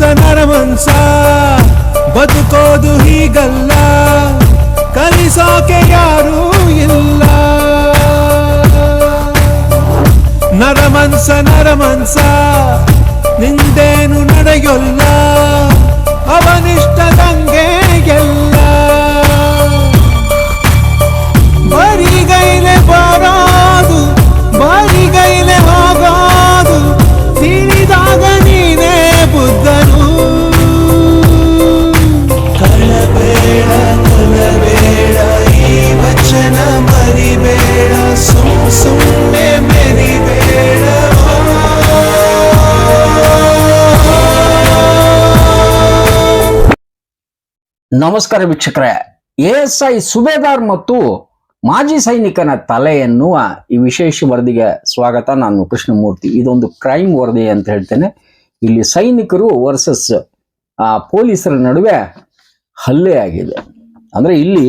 ಮನ್ಸ ನರಮನ್ಸ ಬದುಕೋದು ಹೀಗಲ್ಲ ಕಲಿಸೋಕೆ ಯಾರೂ ಇಲ್ಲ. ನರಮನ್ಸ ನರಮನ್ಸ ನಿಂದೇನು ನಡೆಯೊಲ್ಲ ಅವನಿಷ್ಟ ಎಲ್ಲ ನಮಸ್ಕಾರ ವೀಕ್ಷಕರೇ. ಐ ಸುಬೇದಾರ್ ಮತ್ತು ಮಾಜಿ ಸೈನಿಕನ ತಲೆ ಎನ್ನುವ ಈ ವಿಶೇಷ ವರದಿಗೆ ಸ್ವಾಗತ. ನಾನು ಕೃಷ್ಣಮೂರ್ತಿ. ಇದೊಂದು ಕ್ರೈಮ್ ವರದಿ ಅಂತ ಹೇಳ್ತೇನೆ. ಇಲ್ಲಿ ಸೈನಿಕರು ವರ್ಸಸ್ ಆ ಪೊಲೀಸರ ನಡುವೆ ಹಲ್ಲೆ ಆಗಿದೆ ಅಂದ್ರೆ ಇಲ್ಲಿ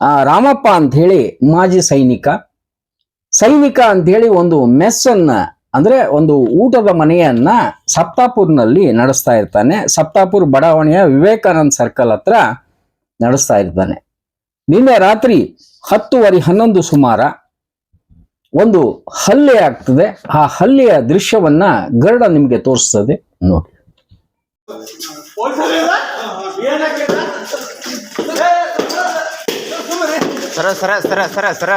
ಆ, ರಾಮಪ್ಪ ಅಂತ ಹೇಳಿ ಮಾಜಿ ಸೈನಿಕ ಸೈನಿಕ ಅಂತ ಹೇಳಿ ಒಂದು ಮೆಸ್ ಅನ್ನ ಅಂದ್ರೆ ಒಂದು ಊಟದ ಮನೆಯನ್ನ ಸಪ್ತಾಪುರ್ನಲ್ಲಿ ನಡೆಸ್ತಾ ಇರ್ತಾನೆ. ಸಪ್ತಾಪುರ್ ಬಡಾವಣೆಯ ವಿವೇಕಾನಂದ್ ಸರ್ಕಲ್ ಹತ್ರ ನಡೆಸ್ತಾ ಇರ್ತಾನೆ. ನಿನ್ನೆ ರಾತ್ರಿ ಹತ್ತುವರೆ ಹನ್ನೊಂದು ಸುಮಾರ ಒಂದು ಹಲ್ಲೆ ಆಗ್ತದೆ. ಆ ಹಲ್ಲೆಯ ದೃಶ್ಯವನ್ನ ಗರುಡ ನಿಮಗೆ ತೋರಿಸ್ತದೆ. ನೋಡಿ. ಸರ ಸರ ಸರ ಸರ ಸರ.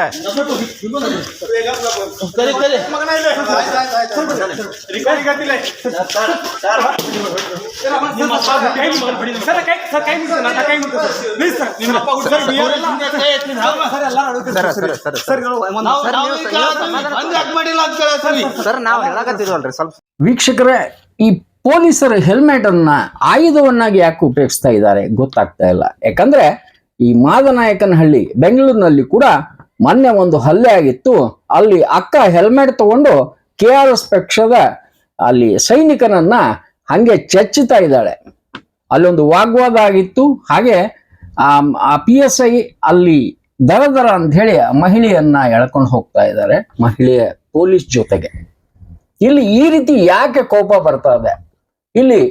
ಸರ್ ನಾವು ಹೇಳಕತ್ತಿದ್ವಲ್ರಿ ಸ್ವಲ್ಪ. ವೀಕ್ಷಕರೇ ಈ ಪೊಲೀಸರ ಹೆಲ್ಮೆಟ್ ಅನ್ನ ಆಯುಧವನ್ನಾಗಿ ಯಾಕೆ ಉಪಯೋಗಿಸ್ತಾ ಇದ್ದಾರೆ ಗೊತ್ತಾಗ್ತಾ ಇಲ್ಲ. ಯಾಕಂದ್ರೆ ಈ ಮಾದನಾಯಕನಹಳ್ಳಿ ಬೆಂಗಳೂರಿನಲ್ಲಿ ಕೂಡ ಮೊನ್ನೆ ಒಂದು ಹಲ್ಲೆ ಆಗಿತ್ತು. ಅಲ್ಲಿ ಅಕ್ಕ ಹೆಲ್ಮೆಟ್ ತಗೊಂಡು ಕೆ ಆರ್ ಎಸ್ ಪಕ್ಷದ ಅಲ್ಲಿ ಸೈನಿಕನನ್ನ ಹಂಗೆ ಚಚ್ಚುತ್ತಾ ಇದ್ದಾಳೆ. ಅಲ್ಲೊಂದು ವಾಗ್ವಾದ ಆಗಿತ್ತು. ಹಾಗೆ, ಆ ಪಿ ಎಸ್ ಐ ಅಲ್ಲಿ ದರ ದರ ಅಂತ ಹೇಳಿ ಮಹಿಳೆಯನ್ನ ಎಳ್ಕೊಂಡು ಹೋಗ್ತಾ ಇದ್ದಾರೆ. ಮಹಿಳೆಯ ಪೊಲೀಸ್ ಜೊತೆಗೆ. ಇಲ್ಲಿ ಈ ರೀತಿ ಯಾಕೆ ಕೋಪ ಬರ್ತಾ ಇದೆ? ಇಲ್ಲಿ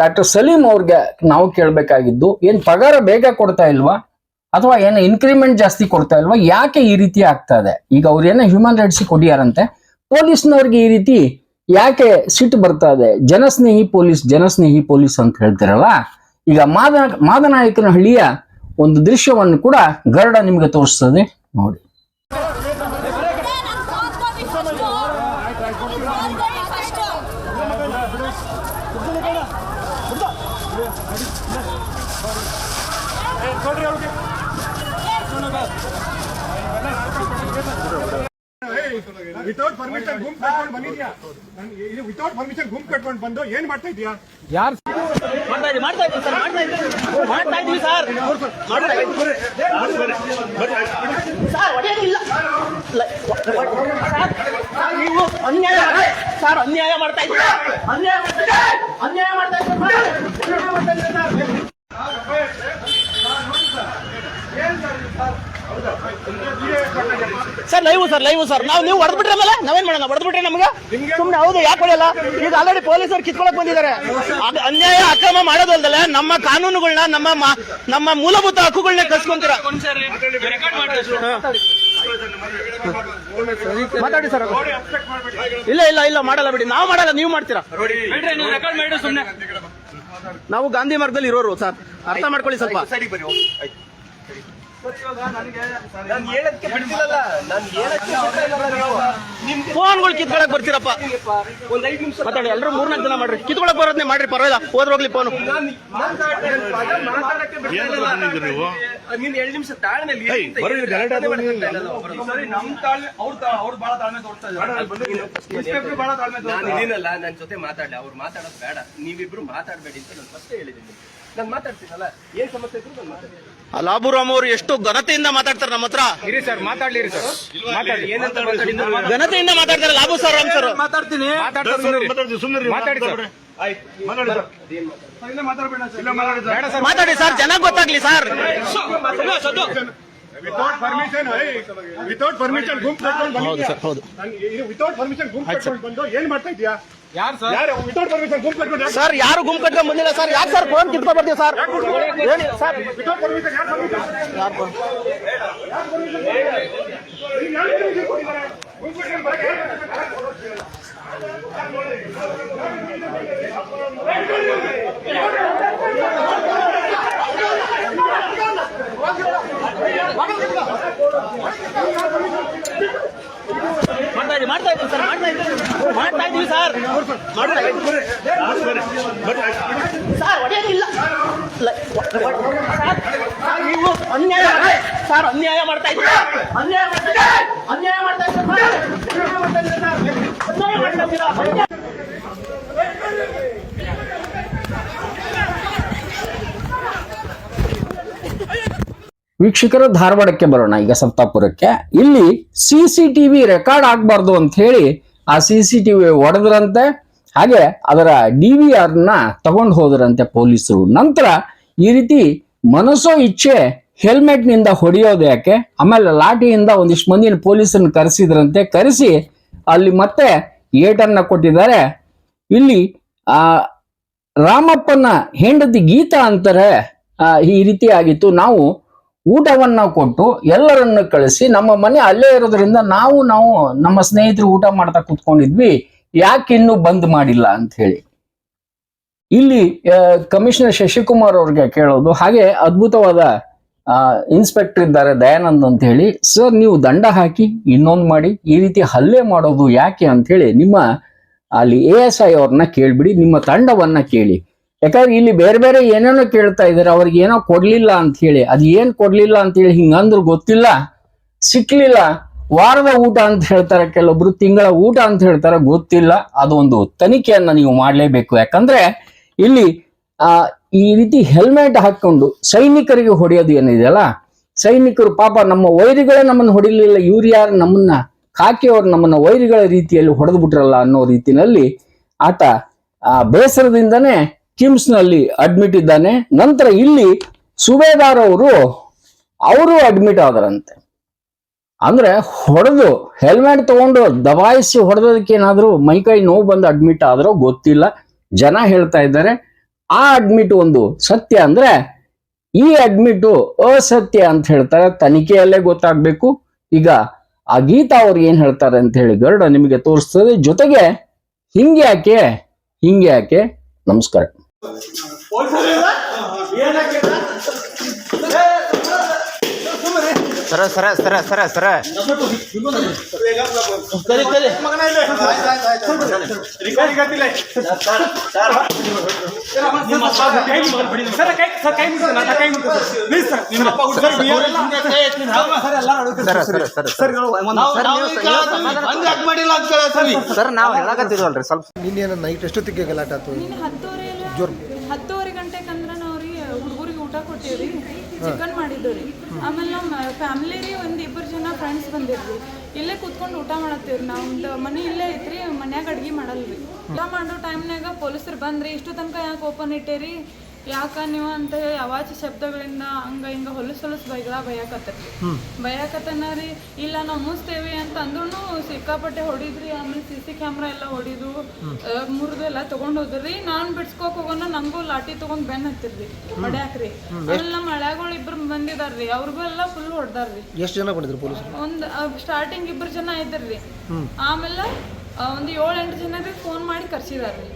ಡಾಕ್ಟರ್ ಸಲೀಂ ಅವ್ರಿಗೆ ನಾವು ಕೇಳಬೇಕಾಗಿದ್ದು, ಏನ್ ಪಗಾರ ಬೇಗ ಕೊಡ್ತಾ ಇಲ್ವಾ? ಅಥವಾ ಏನು ಇನ್ಕ್ರಿಮೆಂಟ್ ಜಾಸ್ತಿ ಕೊಡ್ತಾ ಇಲ್ವಾ? ಯಾಕೆ ಈ ರೀತಿ ಆಗ್ತಾ ಇದೆ? ಈಗ ಅವ್ರೇನೋ ಹ್ಯೂಮನ್ ರೈಟ್ಸ್ ಕೊಡಿಯಾರಂತೆ, ಪೊಲೀಸ್ನವ್ರಿಗೆ ಈ ರೀತಿ ಯಾಕೆ ಸಿಟ್ಟು ಬರ್ತಾ ಇದೆ? ಜನಸ್ನೇಹಿ ಪೊಲೀಸ್ ಜನಸ್ನೇಹಿ ಪೊಲೀಸ್ ಅಂತ ಹೇಳ್ತಾರಲ್ಲ? ಈಗ ಮಾದ ಮಾದನಾಯಕನ ಹಳ್ಳಿಯ ಒಂದು ದೃಶ್ಯವನ್ನು ಕೂಡ ಗರಡ ನಿಮಗೆ ತೋರಿಸ್ತದೆ, ನೋಡಿ. ವಿತೌಟ್ ಪರ್ಮಿಷನ್ ಗುಂಪು ಕಟ್ಕೊಂಡು ಬಂದಿದ್ಯಾ ವಿತೌಟ್ ಪರ್ಮಿಷನ್ ಗುಂಪು ಕಟ್ಕೊಂಡು ಬಂದು ಏನ್ ಮಾಡ್ತಾ ಇದೀಯಾ ಮಾಡ್ತಾ ಇದೀವಿ ಮಾಡ್ತಾ ಸರ್ ಮಾಡ್ತಾ ಇದ್ದೀವಿ ಮಾಡ್ತಾ ಇದೀವಿ ಸರ್ ಮಾಡ್ತಾ ಇದ್ದೀವಿ ಸರ್ ಹೊಡೆಯೋದಿಲ್ಲ ಲ- ಸರ್, ಸರ್, ನೀವು ಅನ್ಯಾಯ ಸರ್ ಅನ್ಯಾಯ ಮಾಡ್ತಾ ಇದ್ದೀರಾ ಅನ್ಯಾಯ ಮಾಡ್ತಾ ಇದ್ದೀರಾ ಅನ್ಯಾಯ ಮಾಡ್ತಾ ಇದ್ದೀರಾ ಅನ್ಯಾಯ ಮಾಡ್ತಾ ಇದ್ದೀರಾ sir. Sir live sir live sir. ನಾವು ನೀವು ಹೊಡೆದ್ಬಿಟ್ರೆ ಅಲ್ಲ ನಾವೇನ್ ಮಾಡೋಣ? ಹೊಡೆದ್ಬಿಟ್ರೆ ನಮ್ಗೆ? ಸುಮ್ನೆ ಹೌದು ಯಾಕೆ ಹೊಡೆಯಲ್ಲ? ಈಗ ಆಲ್ರೆಡಿ ಪೊಲೀಸರು ಕಿತ್ಕೊಳಕ್ ಬಂದಿದ್ದಾರೆ. ಅದು ಅನ್ಯಾಯ ಅಕ್ರಮ ಮಾಡೋದಲ್ದಲೆ ನಮ್ಮ ಕಾನೂನುಗಳನ್ನ ನಮ್ಮ ನಮ್ಮ ಮೂಲಭೂತ ಹಕ್ಕುಗಳನ್ನ ಕಸ್ಕೊಂತೀರ ಮಾತಾಡಿ ಸರ್. ಇಲ್ಲ ಇಲ್ಲ ಇಲ್ಲ ಮಾಡಲ್ಲ ಬಿಡಿ. ನಾವು ಮಾಡಲ್ಲ ನೀವು ಮಾಡ್ತೀರಾ? ನಾವು ಗಾಂಧಿ ಮಾರ್ಗದಲ್ಲಿ ಇರೋರು ಸರ್. ಅರ್ಥ ಮಾಡ್ಕೊಳ್ಳಿ ಸ್ವಲ್ಪ. ಫೋನ್ಗಳು ಕಿತ್ಕೊಳಕ್ ಬರ್ತೀರಪ್ಪ. ಮಾತಾಡಿ ಎಲ್ಲರೂ ಮೂರ್ನಾಲ್ಕು ಜನ ಮಾಡ್ರಿ. ಕಿತ್ಕೊಳಕ್ ಬರೋದ್ನೇ ಮಾಡ್ರಿ ಪರವಾಗಿಲ್ಲ. ಹೋದ್ರೋಗ್ಲಿ ಫೋನು ನೀನ್ ಎರಡು ನಿಮಿಷ ತಾಳ್ಮೆ ನಮ್ ತಾಳ್ಮೆ ಅವ್ರ ಅವ್ರು ಬಹಳ ತಾಳ್ಮೆ ತೋರಿಸ್ತಾ ಇದ್ದಾರೆ. ಬಹಳ ತಾಳ್ಮೆ ನಾನು ಇದೀನಲ್ಲ ನನ್ನ ಜೊತೆ ಮಾತಾಡಲಿ. ಅವ್ರು ಮಾತಾಡೋದು ಬೇಡ. ನೀವಿಬ್ರು ಮಾತಾಡಬೇಡಿ ಅಂತ ನಾನು ಫಸ್ಟ್ ಹೇಳಿದ್ದೀನಿ. ನಾನು ಮಾತಾಡ್ತೀನಲ್ಲ ಏನ್ ಸಮಸ್ಯೆ ಇದ್ರು ನಾನು ಮಾತಾಡ್ತೀನಿ. ಲಾಬುರಾಮ್ ಅವರು ಎಷ್ಟು ಘನತೆಯಿಂದ ಮಾತಾಡ್ತಾರೆ ನಮ್ಮ ಹತ್ರ? ಇರಿ ಸರ್ ಮಾತಾಡ್ಲಿ ಇರಿ ಸರ್ ಮಾತಾಡಿ ಏನಂತ ಘನತೆಯಿಂದ ಮಾತಾಡ್ತಾರೆ ಲಾಬು ಸರ್ ರಾಮ್ ಸರ್. ಮಾತಾಡ್ತೀನಿ. ಮಾತಾಡಿ ಸರ್. ಮಾತಾಡಿ ಮಾತಾಡಿ ಸರ್ ಚೆನ್ನಾಗಿ ಗೊತ್ತಾಗ್ಲಿ sir. Without permission without permission ಗುಂಪು ಕಟ್ಕೊಂಡು ವಿತೌಟ್ ಪರ್ಮಿಷನ್ ಗುಂಪು ಕಟ್ಕೊಂಡು ಬಂದು ಏನ್ ಮಾಡ್ತಾ ಇದೀಯಾ ಸರ್? ಯಾರು ಗುಂಪು ಕಟ್ಕೊಂಡ್ ಬಂದಿಲ್ಲ ಸರ್? ಯಾಕೆ ಸರ್ ಫೋನ್ ಕಿತ್ಕೊಂಡ್ ಬರ್ತೀವಿ ಸರ್? ಹೇಳಿ ಸರ್. ಗುಂಪು ಮಾಡ್ತಾ ಇದ್ದೀವಿ ಸರ್ ಮಾಡ್ತಾ ಇದೀವಿ ಮಾಡ್ತಾ ಸರ್. ಮಾಡ್ತಾ ಸರ್ ಸರ್, ನೀವು ಅನ್ಯಾಯ ಸರ್ ಅನ್ಯಾಯ ಮಾಡ್ತಾ ಅನ್ಯಾಯ ಮಾಡ್ತಾ ಅನ್ಯಾಯ ಮಾಡ್ತಾ ಇದ್ದೀರಾ ಅನ್ಯಾಯ ಮಾಡ್ತಾ ಇದ್ದೀರಾ ಸರ್. ಅನ್ಯಾಯ ಮಾಡ್ತಾ ಇದ್ದೀರಾ ಅನ್ಯಾಯ ವೀಕ್ಷಕರ ಧಾರವಾಡಕ್ಕೆ ಬರೋಣ ಈಗ ಸಪ್ತಾಪುರಕ್ಕೆ ಇಲ್ಲಿ C C T V record ಆಗಬಾರ್ದು ಅಂತ ಹೇಳಿ ಆ ಸಿ ಸಿ ಟಿ ವಿ ಒಡೆದ್ರಂತೆ, ಹಾಗೆ ಅದರ ಡಿ ವಿ ನ ತಗೊಂಡು ಹೋದ್ರಂತೆ ಪೊಲೀಸರು. ನಂತರ ಈ ರೀತಿ ಮನಸ್ಸೋ ಇಚ್ಛೆ ಹೆಲ್ಮೆಟ್ನಿಂದ ಹೊಡೆಯೋದು ಯಾಕೆ? ಆಮೇಲೆ ಲಾಠಿಯಿಂದ ಒಂದಿಷ್ಟು ಮಂದಿನ ಪೊಲೀಸರನ್ನು ಕರೆಸಿದ್ರಂತೆ. ಕರೆಸಿ ಅಲ್ಲಿ ಮತ್ತೆ ಏಟನ್ನ ಕೊಟ್ಟಿದ್ದಾರೆ. ಇಲ್ಲಿ, ಆ, ರಾಮಪ್ಪನ ಹೆಂಡತಿ ಗೀತಾ ಅಂತಾರೆ. ಈ ರೀತಿ ಆಗಿತ್ತು. ನಾವು ಊಟವನ್ನ ಕೊಟ್ಟು ಎಲ್ಲರನ್ನು ಕಳಿಸಿ ನಮ್ಮ ಮನೆ ಅಲ್ಲೇ ಇರೋದ್ರಿಂದ ನಾವು ನಾವು ನಮ್ಮ ಸ್ನೇಹಿತರು ಊಟ ಮಾಡ್ತಾ ಕುತ್ಕೊಂಡಿದ್ವಿ, ಯಾಕೆ ಇನ್ನೂ ಬಂದ್ ಮಾಡಿಲ್ಲ ಅಂತ ಹೇಳಿ. ಇಲ್ಲಿ ಕಮಿಷನರ್ ಶಶಿಕುಮಾರ್ ಅವ್ರಿಗೆ ಕೇಳೋದು, ಹಾಗೆ ಅದ್ಭುತವಾದ ಇನ್ಸ್ಪೆಕ್ಟರ್ ಇದ್ದಾರೆ ದಯಾನಂದ್ ಅಂತ ಹೇಳಿ, ಸರ್, ನೀವು ದಂಡ ಹಾಕಿ ಇನ್ನೊಂದು ಮಾಡಿ, ಈ ರೀತಿ ಹಲ್ಲೆ ಮಾಡೋದು ಯಾಕೆ? ಅಂತ ಹೇಳಿ ನಿಮ್ಮ ಅಲ್ಲಿ ಎ ಎಸ್ ಐ ಅವ್ರನ್ನ ಕೇಳ್ಬಿಡಿ, ನಿಮ್ಮ ತಂಡವನ್ನ ಕೇಳಿ. ಯಾಕಂದ್ರೆ ಇಲ್ಲಿ ಬೇರೆ ಬೇರೆ ಏನೇನೋ ಕೇಳ್ತಾ ಇದಾರೆ ಅವ್ರಿಗೆ ಏನೋ ಕೊಡ್ಲಿಲ್ಲ ಅಂತ ಹೇಳಿ. ಅದ್ ಏನ್ ಕೊಡ್ಲಿಲ್ಲ ಅಂತ ಹೇಳಿ ಹಿಂಗಂದ್ರು ಗೊತ್ತಿಲ್ಲ. ಸಿಕ್ಲಿಲ್ಲ. ವಾರದ ಊಟ ಅಂತ ಹೇಳ್ತಾರೆ, ಕೆಲವೊಬ್ರು ತಿಂಗಳ ಊಟ ಅಂತ ಹೇಳ್ತಾರೆ, ಗೊತ್ತಿಲ್ಲ. ಅದೊಂದು ತನಿಖೆಯನ್ನ ನೀವು ಮಾಡಲೇಬೇಕು. ಯಾಕಂದ್ರೆ ಇಲ್ಲಿ, ಆ, ಈ ರೀತಿ ಹೆಲ್ಮೆಟ್ ಹಾಕೊಂಡು ಸೈನಿಕರಿಗೆ ಹೊಡೆಯೋದು ಏನಿದೆಯಲ್ಲ ಸೈನಿಕರು ಪಾಪ ನಮ್ಮ ವೈರಿಗಳೇ ನಮ್ಮನ್ನ ಹೊಡಿಲಿಲ್ಲ. ಇವ್ರು ಯಾರು? ನಮ್ಮನ್ನ ಕಾಕಿಯವರು ನಮ್ಮನ್ನ ವೈರಿಗಳ ರೀತಿಯಲ್ಲಿ ಹೊಡೆದು ಬಿಟ್ರಲ್ಲ ಅನ್ನೋ ರೀತಿನಲ್ಲಿ ಆತ, ಆ, ಬೇಸರದಿಂದನೇ ಕಿಮ್ಸ್ನಲ್ಲಿ ಅಡ್ಮಿಟ್ ಇದ್ದಾನೆ. ನಂತರ ಇಲ್ಲಿ ಸುಬೇದಾರ್ ಅವರು ಅವರು ಅಡ್ಮಿಟ್ ಆದರಂತೆ. ಅಂದ್ರೆ ಹೊಡೆದು ಹೆಲ್ಮೆಟ್ ತಗೊಂಡು ದಬಾಯಿಸಿ ಹೊಡೆದೋದಕ್ಕೆ ಏನಾದ್ರು ಮೈಕೈ ನೋವು ಬಂದು ಅಡ್ಮಿಟ್ ಆದ್ರೂ ಗೊತ್ತಿಲ್ಲ. ಜನ ಹೇಳ್ತಾ ಇದ್ದಾರೆ, ಆ ಅಡ್ಮಿಟ್ ಒಂದು ಸತ್ಯ ಅಂದ್ರೆ, ಈ ಅಡ್ಮಿಟ್ ಅಸತ್ಯ ಅಂತ ಹೇಳ್ತಾರೆ. ತನಿಖೆಯಲ್ಲೇ ಗೊತ್ತಾಗ್ಬೇಕು. ಈಗ ಆ ಗೀತಾ ಅವ್ರು ಏನ್ ಹೇಳ್ತಾರೆ ಅಂತ ಹೇಳಿ ಗರುಡ ನಿಮಗೆ ತೋರಿಸ್ತದೆ. ಜೊತೆಗೆ ಹಿಂಗೆ ಯಾಕೆ ಹಿಂಗೆ ಯಾಕೆ ನಮಸ್ಕಾರ. ಸರ ಸರ ಸರ ಸರ ಸರ. ಸರ ಸರ ಸರ ಸರ್. ಸರ್ ನಾವು ಹೇಳಕತ್ತಿದ್ವಲ್ರಿ ಸ್ವಲ್ಪ. ನಿನ್ನೆ ನೈಟ್ ಎಷ್ಟೊತ್ತಿಗೆ ಗಲಾಟೆ ಆಯ್ತು? ಹತ್ತುವರೆ ಗಂಟೆಗೆ ಅಂದ್ರೆ ನಾವ್ರಿ ಹುಡುಗರಿಗೆ ಊಟ ಕೊಟ್ಟಿವ್ರಿ ಚಿಕನ್ ಮಾಡಿದ್ದೆವು ರೀ ಆಮೇಲೆ ನಮ್ಮ ಫ್ಯಾಮಿಲಿ ರೀ ಒಂದು ಇಬ್ಬರು ಜನ ಫ್ರೆಂಡ್ಸ್ ಬಂದಿದ್ವಿ. ಇಲ್ಲೇ ಕೂತ್ಕೊಂಡು ಊಟ ಮಾಡತ್ತೀವ್ರಿ ನಮ್ದು ಮನೆ ಇಲ್ಲೇ ಐತ್ರಿ, ಮನ್ಯಾಗ ಅಡ್ಗೆ ಮಾಡಲ್ರಿ. ಊಟ ಮಾಡೋ ಟೈಮ್ನಾಗ ಪೊಲೀಸರು ಬಂದ್ರಿ, ಇಷ್ಟು ತನಕ ಯಾಕೆ ಓಪನ್ ಇಟ್ಟೇರಿ? ಯಾಕ ನೀವು ಅಂತ ಹೇಳಿ ಅವಾಚಿ ಶಬ್ದಗಳಿಂದ ಹಂಗ ಹಿಂಗ ಹೊಲಸು ಹೊಲಸ್ ಬೈಗಳ ಬೈಯಾಕತ್ತರಿ ಬೈಯಾಕತ್ತನ ರೀ ಇಲ್ಲ ನಾವು ಮುಸ್ತೇವಿ ಅಂತ ಅಂದ್ರೂ ಸಿಕ್ಕಾಪಟ್ಟೆ ಹೊಡಿದ್ರಿ ಆಮೇಲೆ ಸಿ ಸಿ ಕ್ಯಾಮ್ರಾ ಎಲ್ಲ ಹೊಡಿದು ಮುರಿದು ಎಲ್ಲ ತಗೊಂಡ್ ಹೋದ್ರಿ. ನಾನ್ ಬಿಡ್ಸ್ಕೋಕ್ ಹೋಗೋಣ ನಂಗೂ ಲಾಠಿ ತಗೊಂಡ್ ಬೆನ್ ಹತ್ತಿರ್ರಿ ಹೊಡ್ಯಾಕ್ರಿ ಆಮೇಲೆ ನಮ್ಮ ಹಳ್ಯಾಗಳು ಇಬ್ರು ಬಂದಿದಾರ್ರಿ. ಅವ್ರಿಗೂ ಎಲ್ಲ ಫುಲ್ ಹೊಡ್ದಾರ್ರಿ. ಎಷ್ಟು ಜನ ಬಂದಿದ್ರು ಪೊಲೀಸ್? ಒಂದ್ ಸ್ಟಾರ್ಟಿಂಗ್ ಇಬ್ರು ಜನ ಇದ್ರಿ ಆಮೇಲೆ ಒಂದು ಒಂದ್ ಏಳು ಎಂಟು ಜನರಿಗೆ ಫೋನ್ ಮಾಡಿ ಕರ್ಸಿದಾರ್ರಿ.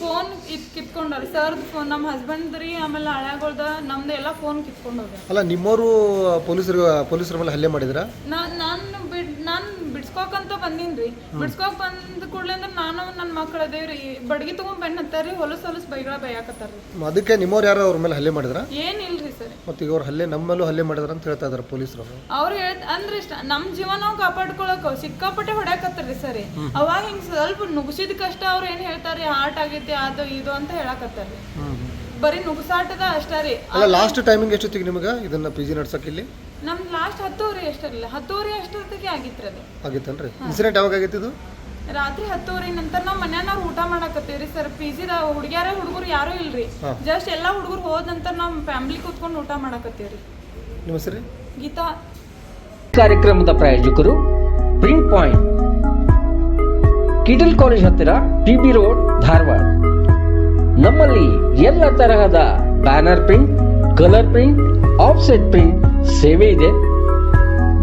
ಫೋನ್ ಇದ್ ಕಿತ್ಕೊಂಡವ್ರಿ. ಸರ್ ಫೋನ್ ನಮ್ಮ ಹಸ್ಬೆಂಡ್ ರೀ ಆಮೇಲೆ ಹಳ್ಯಾಗಳ್ದ ನಮ್ದು ಎಲ್ಲ ಫೋನ್ ಕಿತ್ಕೊಂಡವ್ರಿ. ಅಲ್ಲ ನಿಮ್ಮವರು ಪೊಲೀಸರು ಪೊಲೀಸರ ಮೇಲೆ ಹಲ್ಲೆ ಮಾಡಿದ್ರ? ನಾನ್ ನಾನು ಬಿಡ್ ನಾನ್ ಬಿಡ್ಸ್ಕೋಕಂತ ರೀ ಬಿಡ್ಸ್ಕೋಕ್ ಬಂದ ಕೂಡಲೇ ಅಂದ್ರೆ ನಾನು ನನ್ನ ಮಕ್ಳು ಅದೇವ್ರಿ ಬಡ್ಗಿ ತಗೊಂಡ್ ಬೆನ್ ಹತ್ತಾರ್ರಿ ಹೊಲಸ್ ಹೊಲಸ್ ಬೈಗಳ ಬೈಯಾಕತ್ತಾರ್ರಿ. ಅದಕ್ಕೆ ನಿಮ್ಮವ್ರು ಯಾರು ಅವ್ರ ಮೇಲೆ ಹಲ್ಲೆ ಮಾಡಿದ್ರ? ಏನಿಲ್ರಿ ಸರ್. ಮತ್ತೆ ಈಗ ಅವ್ರು ಹಲ್ಲೆ ನಮ್ಮಲ್ಲೂ ಹಲ್ಲೆ ಮಾಡಿದ್ರ ಅಂತ ಹೇಳ್ತಾ ಇದಾರೆ ಪೊಲೀಸರು. ಅವ್ರು ಹೇಳ್ ಅಂದ್ರೆ ಇಷ್ಟ ನಮ್ ಜೀವನ ನಾವು ಕಾಪಾಡ್ಕೊಳಕ್ ಸಿಕ್ಕಾಪಟ್ಟೆ ಹೊಡ್ಯಾಕತ್ತಾರ್ರಿ ಸರಿ. ಅವಾಗ ಹಿಂಗ್ ಸ್ವಲ್ಪ ನುಗ್ಸಿದ ಕಷ್ಟ ಅವ್ರು ಏನ್ ಹೇಳ್ತಾರ್ರಿ ಹಾರ್ಟ್ ಆಗೈತಿ ಅದು ಇದು ಅಂತ ಹೇಳಾಕತ್ತಾರ್ರಿ ಬರೀ ನುಗ್ಸಾಟದ ಅಷ್ಟ ರೀ. ಅಲ್ಲ ಲಾಸ್ಟ್ ಟೈಮಿಂಗ್ ಎಷ್ಟೊತ್ತಿಗೆ ನಿಮಗೆ ಇದನ್ನ ಪಿ ಜಿ ನಡ್ಸಕ್ಕೆ ಇಲ್ಲಿ? ನಮ್ ಲಾಸ್ಟ್ ಹತ್ತುವರೆ ಅಷ್ಟರಲ್ಲ ಹತ್ತುವರೆ ಅಷ್ಟೊತ್ತಿಗೆ ಆಗಿತ್ರಿ ಅದು. ಆಗಿತ್ತೇನ್ರಿ? ಇನ್ಸಿಡೆಂಟ್ ಯಾವಾಗ ಆಗಿತ್ತು ಇದು? ರಾತ್ರಿ ಹತ್ತುವರೆ ನಂತರ ನಾವ್ ಮನ್ಯಾಗ ಊಟ ಮಾಡಾಕತ್ತೀವ್ರಿ ಸರ್. ಪಿ ಜಿದ ಹುಡುಗ್ಯಾರ ಹುಡುಗರು ಯಾರು ಇಲ್ರಿ. ಜಸ್ಟ್ ಎಲ್ಲಾ ಹುಡುಗರು ಹೋದ ನಂತರ ನಾವ್ ಫ್ಯಾಮಿಲಿ ಕೂತ್ಕೊಂಡು ಊಟ ಮಾಡಾಕತ್ತೀವ್ರಿ. ನಿಮ್ಮ ಹೆಸರು ಗೀತಾ. ಕಾರ್ಯಕ್ರಮದ ಪ್ರಾಯೋಜಕರು ಪ್ರಿಂಟ್ ಪಾಯಿಂಟ್ ಕಿಟಲ್ ಕಾಲೇಜ್ ಹತ್ತಿರ ಟಿ ಬಿ ರೋಡ್ ಧಾರವಾಡ. ನಮ್ಮಲ್ಲಿ ಎಲ್ಲ ತರಹದ banner print colour print offset print ಸೇವೆ ಇದೆ.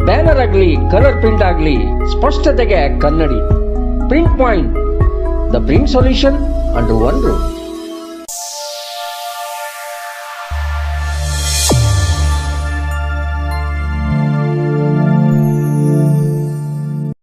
ಬ್ಯಾನರ್ ಆಗಲಿ ಕಲರ್ ಪ್ರಿಂಟ್ ಆಗಲಿ ಸ್ಪಷ್ಟತೆಗೆ ಕನ್ನಡಿ. print point. the print solution under one roof.